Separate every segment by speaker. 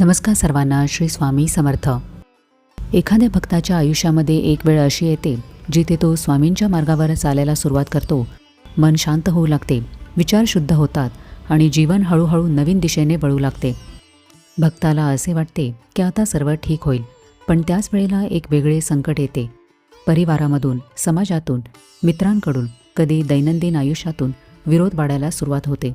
Speaker 1: नमस्कार सर्वांना श्री स्वामी समर्थ. एखाद्या भक्ताच्या आयुष्यामध्ये एक वेळ अशी येते जिथे तो स्वामींच्या मार्गावर चालायला सुरुवात करतो. मन शांत होऊ लागते विचार शुद्ध होतात आणि जीवन हळूहळू नवीन दिशेने वळू लागते. भक्ताला असे वाटते की आता सर्व ठीक होईल पण त्याच वेळेला एक वेगळे संकट येते. परिवारामधून समाजातून मित्रांकडून कधी दैनंदिन आयुष्यातून विरोध वाढायला सुरुवात होते.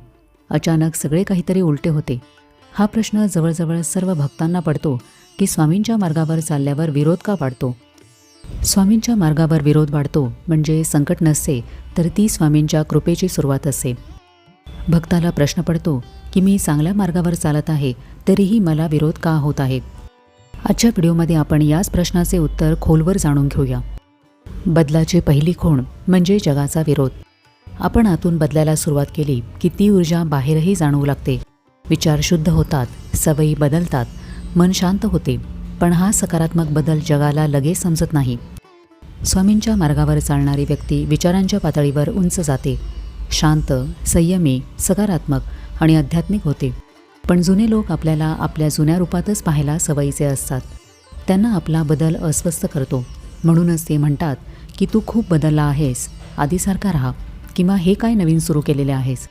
Speaker 1: अचानक सगळे काहीतरी उलटे होते. हा प्रश्न जवळजवळ सर्व भक्तांना पडतो की स्वामींच्या मार्गावर चालल्यावर विरोध का वाढतो? स्वामींच्या मार्गावर विरोध वाढतो म्हणजे संकट नसते तर ती स्वामींच्या कृपेची सुरुवात असते. भक्ताला प्रश्न पडतो की मी चांगल्या मार्गावर चालत आहे तरीही मला विरोध का होत आहे? आजच्या व्हिडिओमध्ये आपण याच प्रश्नाचे उत्तर खोलवर जाणून घेऊया. बदलाची पहिली खूण म्हणजे जगाचा विरोध. आपण आतून बदलायला सुरुवात केली की ती ऊर्जा बाहेरही जाणवू लागते. विचार शुद्ध होतात सवयी बदलतात मन शांत होते पण हा सकारात्मक बदल जगाला लगेच समजत नाही. स्वामींच्या मार्गावर चालणारी व्यक्ती विचारांच्या पातळीवर उंच जाते. शांत संयमी सकारात्मक आणि आध्यात्मिक होते. पण जुने लोक आपल्याला आपल्या जुन्या रूपातच पाहायला सवयीचे असतात. त्यांना आपला बदल अस्वस्थ करतो. म्हणूनच ते म्हणतात की तू खूप बदलला आहेस. आधीसारखा राहा. किंवा हे काय नवीन सुरू केलेले आहेस?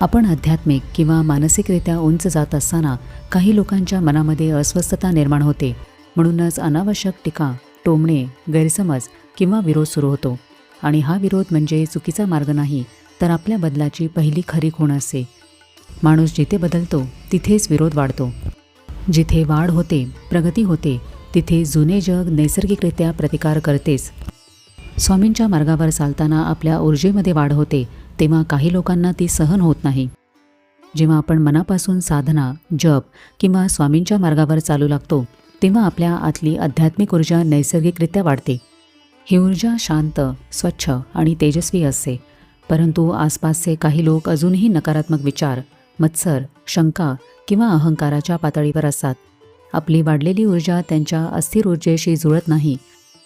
Speaker 1: आपण आध्यात्मिक किंवा मानसिकरित्या उंच जात असताना काही लोकांच्या मनामध्ये अस्वस्थता निर्माण होते. म्हणूनच अनावश्यक टीका टोमणे गैरसमज किंवा विरोध सुरू होतो. आणि हा विरोध म्हणजे चुकीचा मार्ग नाही तर आपल्या बदलाची पहिली खरी खूण असते. माणूस जिथे बदलतो तिथेच विरोध वाढतो. जिथे वाढ होते प्रगती होते तिथे जुने जग नैसर्गिकरित्या प्रतिकार करतेच. स्वामींच्या मार्गावर चालताना आपल्या ऊर्जेमध्ये वाढ होते तेव्हा काही लोकांना ती सहन होत नाही. जेव्हा आपण मनापासून साधना जप किंवा स्वामींच्या मार्गावर चालू लागतो तेव्हा आपल्या आतली आध्यात्मिक ऊर्जा नैसर्गिकरित्या वाढते. ही ऊर्जा शांत स्वच्छ आणि तेजस्वी असते. परंतु आसपासचे काही लोक अजूनही नकारात्मक विचार मत्सर शंका किंवा अहंकाराच्या पातळीवर असतात. आपली वाढलेली ऊर्जा त्यांच्या अस्थिर ऊर्जेशी जुळत नाही.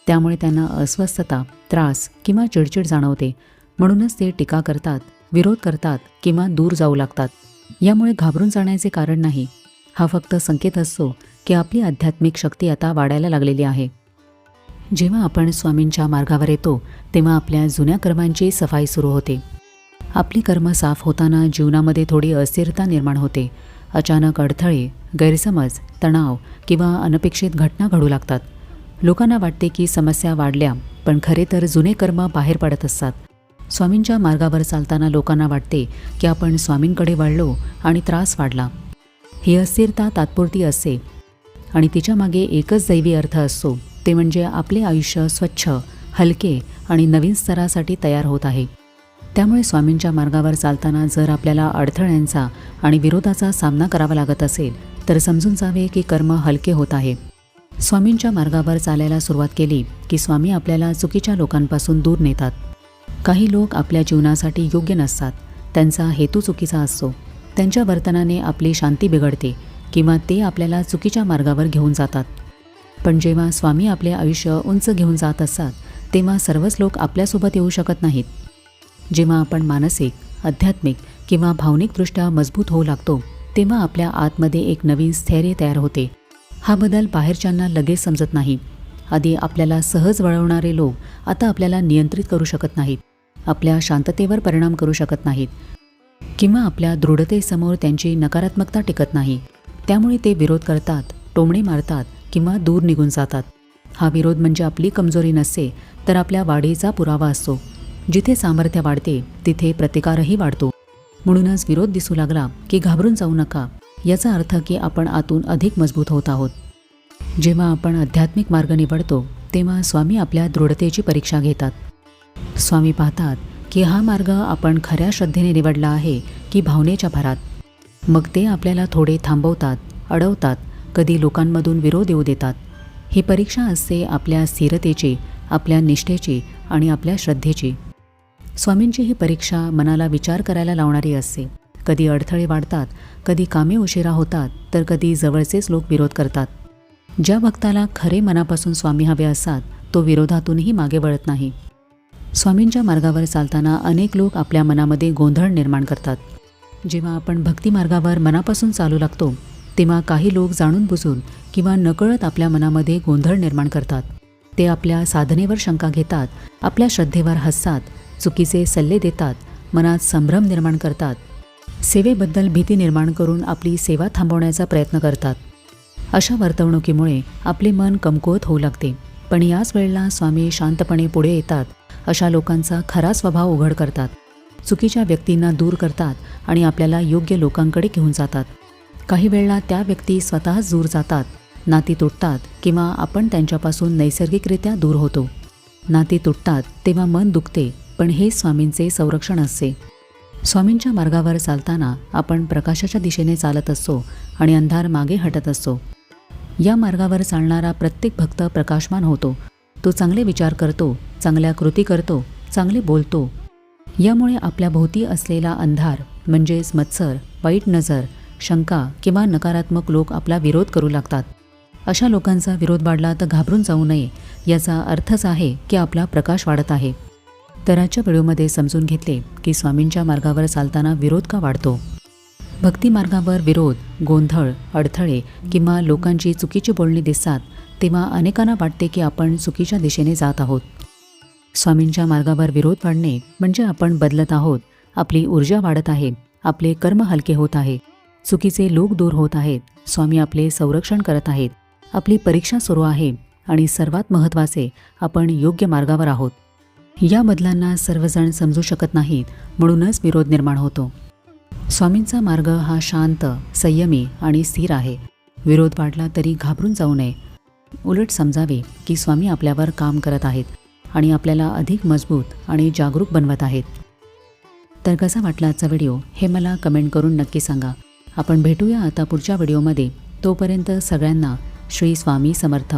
Speaker 1: त्यामुळे त्यांना अस्वस्थता त्रास किंवा चिडचिड जाणवते. म्हणूनच ते टीका करतात विरोध करतात किंवा दूर जाऊ लागतात. यामुळे घाबरून जाण्याचे कारण नाही. हा फक्त संकेत असतो की आपली आध्यात्मिक शक्ती आता वाढायला लागलेली आहे. जेव्हा आपण स्वामींच्या मार्गावर येतो तेव्हा आपल्या जुन्या कर्मांची सफाई सुरू होते. आपली कर्म साफ होताना जीवनामध्ये थोडी अस्थिरता निर्माण होते. अचानक अडथळे गैरसमज तणाव किंवा अनपेक्षित घटना घडू लागतात. लोकांना वाटते की समस्या वाढल्या पण खरे तर जुने कर्म बाहेर पडत असतात. स्वामींच्या मार्गावर चालताना लोकांना वाटते की आपण स्वामींकडे वळलो आणि त्रास वाढला. ही अस्थिरता तात्पुरती असते. आणि तिच्यामागे एकच दैवी अर्थ असतो. ते म्हणजे आपले आयुष्य स्वच्छ हलके आणि नवीन स्तरासाठी तयार होत आहे. त्यामुळे स्वामींच्या मार्गावर चालताना जर आपल्याला अडथळ्यांचा आणि विरोधाचा सामना करावा लागत असेल तर समजून जावे की कर्म हलके होत आहे. स्वामींच्या मार्गावर चालायला सुरुवात केली की स्वामी आपल्याला चुकीच्या लोकांपासून दूर नेतात. काही लोक आपल्या जीवनासाठी योग्य नसतात. त्यांचा हेतू चुकीचा असतो. त्यांच्या वर्तनाने आपली शांती बिघडते किंवा ते आपल्याला चुकीच्या मार्गावर घेऊन जातात. पण जेव्हा स्वामी आपले आयुष्य उंच घेऊन जात असतात तेव्हा सर्वच लोक आपल्यासोबत येऊ शकत नाहीत. जेव्हा आपण मानसिक आध्यात्मिक किंवा भावनिकदृष्ट्या मजबूत होऊ लागतो तेव्हा आपल्या आतमध्ये एक नवीन स्थैर्य तयार होते. हा बदल बाहेरच्यांना लगेच समजत नाही. आधी आपल्याला सहज वळवणारे लोक आता आपल्याला नियंत्रित करू शकत नाहीत. आपल्या शांततेवर परिणाम करू शकत नाहीत किंवा आपल्या दृढतेसमोर त्यांची नकारात्मकता टिकत नाही. त्यामुळे ते विरोध करतात टोमणे मारतात किंवा दूर निघून जातात. हा विरोध म्हणजे आपली कमजोरी नसते तर आपल्या वाढीचा पुरावा असतो. जिथे सामर्थ्य वाढते तिथे प्रतिकारही वाढतो. म्हणूनच विरोध दिसू लागला की घाबरून जाऊ नका याचा अर्थ की आपण आतून अधिक मजबूत होत आहोत. जेव्हा आपण आध्यात्मिक मार्ग निवडतो तेव्हा स्वामी आपल्या दृढतेची परीक्षा घेतात. स्वामी पाहतात की हा मार्ग आपण खऱ्या श्रद्धेने निवडला आहे की भावनेच्या भरात. मग ते आपल्याला थोडे थांबवतात अडवतात कधी लोकांमधून विरोध येऊ देतात. ही परीक्षा असते आपल्या स्थिरतेची आपल्या निष्ठेची आणि आपल्या श्रद्धेची. स्वामींची ही परीक्षा मनाला विचार करायला लावणारी असते. कधी अडथळे वाढतात कधी कामे उशिरा होतात तर कधी जवळचेच लोक विरोध करतात. ज्या भक्ताला खरे मनापासून स्वामी हवे असतात तो विरोधातूनही मागे वळत नाही. स्वामींच्या मार्गावर चालताना अनेक लोक आपल्या मनामध्ये गोंधळ निर्माण करतात. जेव्हा आपण भक्ती मार्गावर मनापासून चालू लागतो तेव्हा काही लोक जाणून बुजून किंवा नकळत आपल्या मनामध्ये गोंधळ निर्माण करतात. ते आपल्या साधनेवर शंका घेतात आपल्या श्रद्धेवर हसतात चुकीचे सल्ले देतात मनात संभ्रम निर्माण करतात. सेवेबद्दल भीती निर्माण करून आपली सेवा थांबवण्याचा प्रयत्न करतात. अशा वर्तवणुकीमुळे आपले मन कमकुवत होऊ लागते. पण याच वेळेला स्वामी शांतपणे पुढे येतात. अशा लोकांचा खरा स्वभाव उघड करतात. चुकीच्या व्यक्तींना दूर करतात आणि आपल्याला योग्य लोकांकडे घेऊन जातात. काही वेळेला त्या व्यक्ती स्वतःच दूर जातात. नाती तुटतात किंवा आपण त्यांच्यापासून नैसर्गिकरित्या दूर होतो. नाती तुटतात तेव्हा मन दुखते पण हे स्वामींचे संरक्षण असते. स्वामींच्या मार्गावर चालताना आपण प्रकाशाच्या दिशेने चालत असतो आणि अंधार मागे हटत असतो. या मार्गावर चालणारा प्रत्येक भक्त प्रकाशमान होतो. तो चांगले विचार करतो चांगल्या कृती करतो चांगले बोलतो. यामुळे आपल्या भोवती असलेला अंधार म्हणजेच मत्सर वाईट नजर शंका किंवा नकारात्मक लोक आपला विरोध करू लागतात. अशा लोकांचा विरोध वाढला तर घाबरून जाऊ नये याचा अर्थच आहे की आपला प्रकाश वाढत आहे. तर आजच्या व्हिडिओमध्ये समजून घेतले की स्वामींच्या मार्गावर चालताना विरोध का वाढतो? भक्ती मार्गावर विरोध गोंधळ अडथळे किंवा लोकांची चुकीची बोलणी दिसतात तेव्हा अनेकांना वाटते की आपण चुकीच्या दिशेने जात आहोत. स्वामींच्या मार्गावर विरोध वाढणे म्हणजे आपण बदलत आहोत. आपली ऊर्जा वाढत आहे. आपले कर्म हलके होत आहे. चुकीचे लोक दूर होत आहेत. स्वामी आपले संरक्षण करत आहेत. आपली परीक्षा सुरू आहे आणि सर्वात महत्त्वाचे आपण योग्य मार्गावर आहोत. या बदलांना सर्वजण समजू शकत नाहीत म्हणूनच विरोध निर्माण होतो. स्वामींचा मार्ग हा शांत संयमी आणि स्थिर आहे. विरोध वाढला तरी घाबरून जाऊ नये. उलट समजावे की स्वामी आपल्यावर काम करत आहेत आणि आपल्याला अधिक मजबूत आणि जागरूक बनवत आहेत. तर कसा वाटला आजचा व्हिडिओ हे मला कमेंट करून नक्की सांगा. आपण भेटूया आता पुढच्या व्हिडिओमध्ये. तोपर्यंत सगळ्यांना श्री स्वामी समर्थ.